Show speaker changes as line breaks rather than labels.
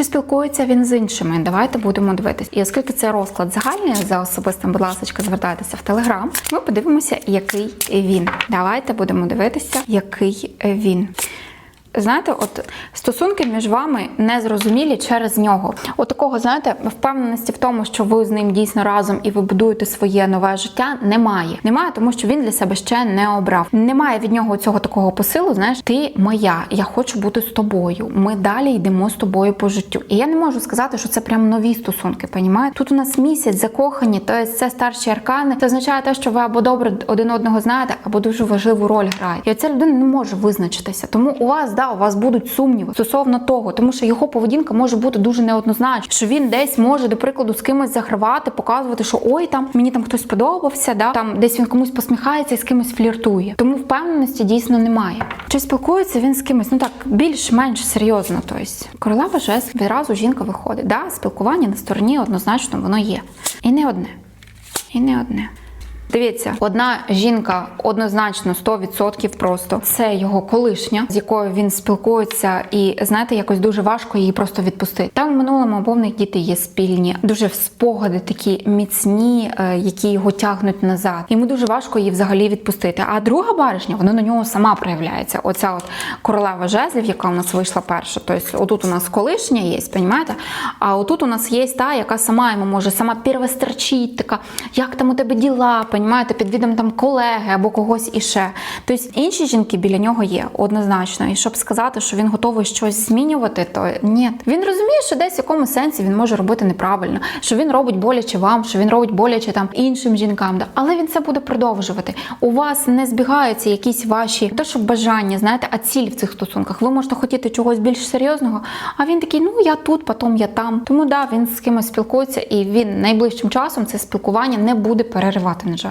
Чи спілкується він з іншими? Давайте будемо дивитись. І оскільки це розклад загальний за особистим, будь ласка, звертайтеся в телеграм. Ми подивимося, який він. Давайте будемо дивитися, який він. Знаєте, от стосунки між вами незрозумілі через нього. От такого, знаєте, впевненості в тому, що ви з ним дійсно разом і ви будуєте своє нове життя, немає. Немає, тому що він для себе ще не обрав. Немає від нього цього такого посилу. Знаєш, ти моя, я хочу бути з тобою. Ми далі йдемо з тобою по життю. І я не можу сказати, що це прям нові стосунки. Понімаєте? Тут у нас місяць закохані, то є це старші аркани. Це означає те, що ви або добре один одного знаєте, або дуже важливу роль грає. І оця людина не може визначитися. Тому у вас да, у вас будуть сумніви стосовно того, тому що його поведінка може бути дуже неоднозначна, що він десь може, до прикладу, з кимось загравати, показувати, що ой, там мені там хтось сподобався, да там десь він комусь посміхається і з кимось фліртує. Тому впевненості дійсно немає. Чи спілкується він з кимось? Ну так більш-менш серйозно. Тобто королева жест відразу жінка виходить. Да, спілкування на стороні однозначно воно є. І не одне. І не одне. Дивіться, одна жінка однозначно 100% просто це його колишня, з якою він спілкується, і знаєте, якось дуже важко її просто відпустити. Там в минулому або діти є спільні, дуже спогади такі міцні, е, які його тягнуть назад. Йому дуже важко її взагалі відпустити. А друга баришня, вона на нього сама проявляється. Оця от королева жезлів, яка у нас вийшла перша. Тобто, отут у нас колишня є, понімаєте? А отут у нас є та, яка сама йому може сама первострочить, така, як там у тебе діла, понімаєте, під відом там колеги або когось іще. Тобто інші жінки біля нього є однозначно. І щоб сказати, що він готовий щось змінювати, то ні. Він розуміє, що десь в якомусь сенсі він може робити неправильно, що він робить боляче вам, що він робить боляче там іншим жінкам. Да. Але він це буде продовжувати. У вас не збігаються якісь ваші то, що бажання, знаєте, а ціль в цих стосунках. Ви можете хотіти чогось більш серйозного, а він такий, ну я тут, потім я там. Тому да, він з кимось спілкується, і він найближчим часом це спілкування не буде переривати, на жаль.